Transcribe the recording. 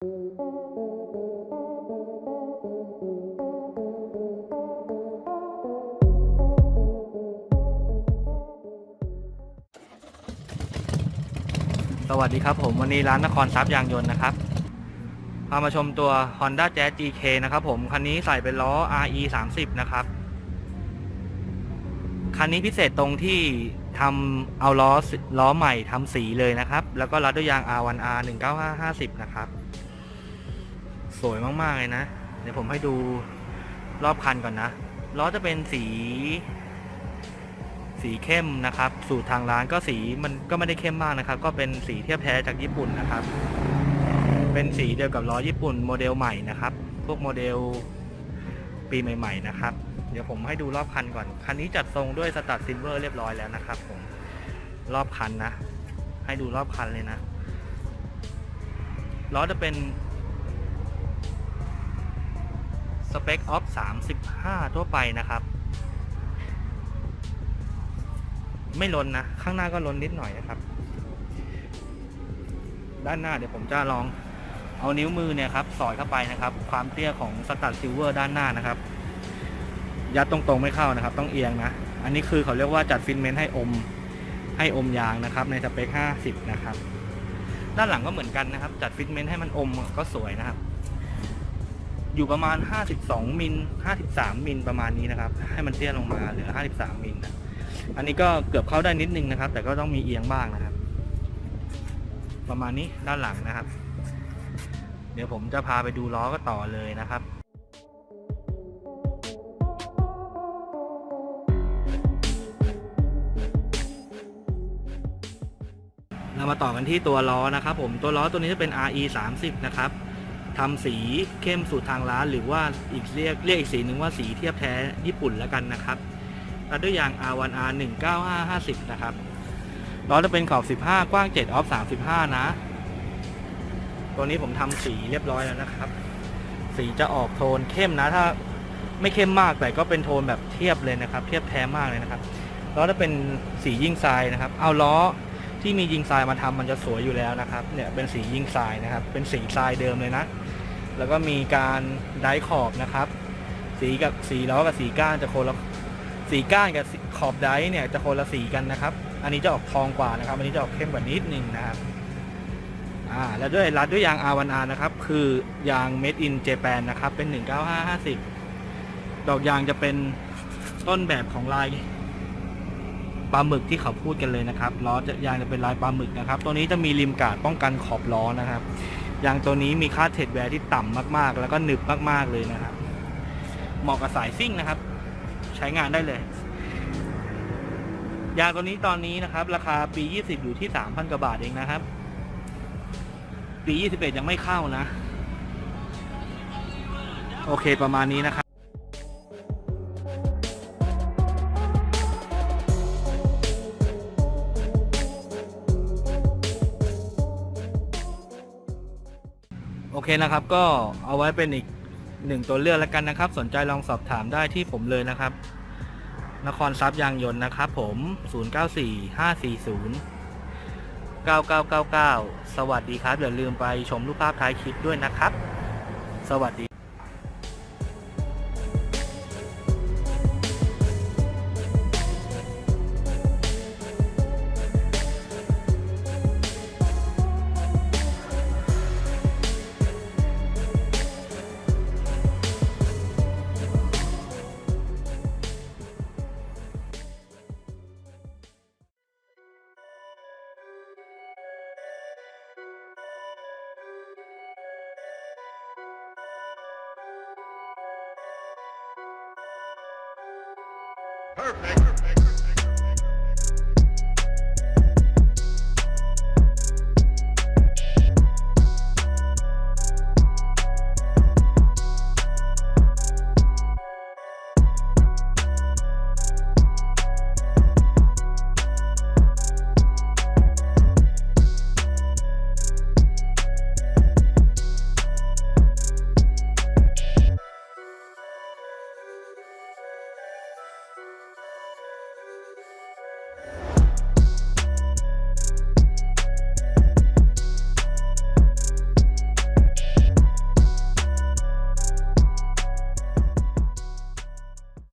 สวัสดีครับผม วันนี้ร้านนครทรัพย์ยางยนต์นะครับ พามาชมตัว Honda Jazz GK นะครับผม คันนี้ใส่เป็นล้อ RE 30นะครับ คันนี้พิเศษตรงที่ทำเอาล้อล้อใหม่ทำสีเลยนะครับ แล้วก็รัดด้วยยาง R1R 19550 นะครับ สวยมากๆเลยนะ เดี๋ยวผมให้ดูรอบคันก่อนนะ ล้อจะเป็นสี สีเข้มนะครับ สูตรทางร้านก็สีมันก็ไม่ได้เข้มมากนะครับ ก็เป็นสีเทียบแท้จากญี่ปุ่นนะครับ เป็นสีเดียวกับล้อญี่ปุ่นโมเดลใหม่นะครับ พวกโมเดลปีใหม่ ๆ นะครับ เดี๋ยวผมให้ดูรอบคันก่อน คันนี้จัดทรงด้วยสตัดซิลเวอร์เรียบร้อยแล้วนะครับผม รอบคันนะ ให้ดูรอบคันเลยนะ ล้อจะเป็น สเปคออฟ35 ทั่วไปนะครับ ไม่ล้นนะ ข้างหน้าก็ล้นนิดหน่อยนะครับ ด้านหน้าเดี๋ยวผมจะลองเอานิ้วมือเนี่ยครับ สอดเข้าไปนะครับ ความเตี้ยของสตัดซิลเวอร์ด้านหน้านะครับ ยัดตรงๆไม่เข้านะครับ ต้องเอียงนะ อันนี้คือเขาเรียกว่าจัดฟินเมนต์ให้อมให้อมยางนะครับ ในสเปค 50 นะครับ ด้านหลังก็เหมือนกันนะครับ จัดฟิตเมนต์ให้มันอมก็สวยนะครับ อยู่ประมาณ 52มิล53มิลประมาณนี้นะครับ ให้มันเตี้ยลงมาเหลือ 53มิลนะอันนี้ก็เกือบเข้าได้นิดนึงนะครับ แต่ก็ต้องมีเอียงบ้างนะครับ ประมาณนี้ด้านหลังนะครับ เดี๋ยวผมจะพาไปดูล้อก็ต่อเลยนะครับเรามาต่อกันที่ตัวล้อนะครับผมตัวล้อตัวนี้จะเป็น RE 30นะครับ ทำสีเข้มสูตรทางร้าน หรือว่าอีกเรียกเรียกอีกสีหนึ่งว่าสีเทียบแท้ญี่ปุ่นแล้วกันนะครับรัดด้วยยาง R1R 19550 นะครับล้อจะเป็นขอบ 15 กว้าง 7 ออฟ 35 นะ ตัวนี้ผมทำสีเรียบร้อยแล้วนะครับ สีจะออกโทนเข้มนะ ถ้าไม่เข้มมากแต่ก็เป็นโทนแบบเทียบเลยนะครับ เทียบแท้มากเลยนะครับ ล้อจะเป็นสียิ่งทรายนะครับ เอาล้อ ที่มียิงทรายมาทำมันจะสวยอยู่แล้วนะครับเนี่ยเป็นสียิงทรายนะครับ เป็นสีทรายเดิมเลยนะ แล้วก็มีการไดขอบนะครับ สีกับสีล้อกับสีก้านจะคนละสีก้านกับขอบไดร์เนี่ยจะคนละสีกันนะครับ อันนี้จะออกทองกว่านะครับ อันนี้จะออกเข้มกว่านิดนึงนะครับอ่าแล้วด้วยรัดด้วยยาง R1R นะครับคือยาง Made in Japan นะครับเป็น 19550 ดอกยางจะเป็นต้นแบบของลาย ปลาหมึกที่เขาพูดกันเลยนะครับล้อจะยางจะเป็นลายปลาหมึกนะครับ ตัวนี้จะมีริมกาดป้องกันขอบล้อนะครับยางตัวนี้มีค่าเทรดแวร์ที่ต่ำมากๆ แล้วก็หนึบมากๆเลยนะครับ เหมาะกับสายซิ่งนะครับ ใช้งานได้เลยยางตัวนี้ตอนนี้นะครับ ราคาปี 20 อยู่ที่ 3,000กว่าบาทเองนะครับ ปี 21 ยังไม่เข้านะ โอเคประมาณนี้นะครับ โอเคนะครับ ก็เอาไว้เป็นอีกหนึ่งตัวเลือกแล้วกันนะครับ สนใจลองสอบถามได้ที่ผมเลยนะครับ นครทรัพย์ยางยนต์นะครับผม 094540 9999 สวัสดีครับ อย่าลืมไปชมรูปภาพท้ายคลิปด้วยนะครับ สวัสดี Perfect. Perfect.